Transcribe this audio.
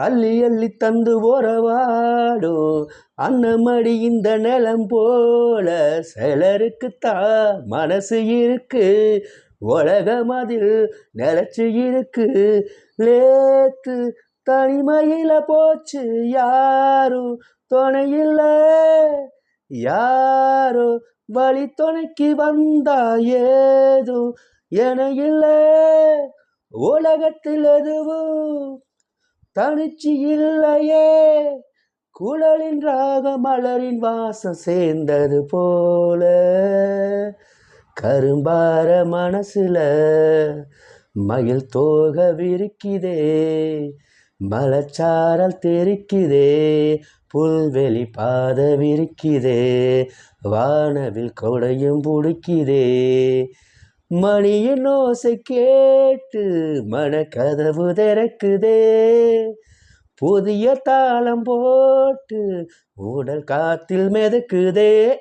அள்ளி அள்ளி தந்து உறவாடும் அன்னமடி இந்த நிலம் போல சிலருக்குத்தான் மனசு இருக்கு உலகம் அதில் நிலச்சி இருக்கு. லேத்து தனிமையில போச்சு யாரும் துணையில்ல? யாரோ வழி துணைக்கு வந்தா ஏதும் என இல்லை. உலகத்தில் எதுவும் தனிச்சு இல்லையே. குழலின் ராக மலரின் வாசம் சேர்ந்தது போல. கரும்பார மனசுல மயில் தோக விரிக்குதே. மலச்சாரல் தெரிக்குதே. புல்வெளி பாத விரிக்குதே. வானவில் கொடையும் பிடிக்குதே. மணியின் ஓசை கேட்டு மனக்கதவு திறக்குதே. புதிய தாளம் போட்டு உடல் காத்தில் மிதக்குதே.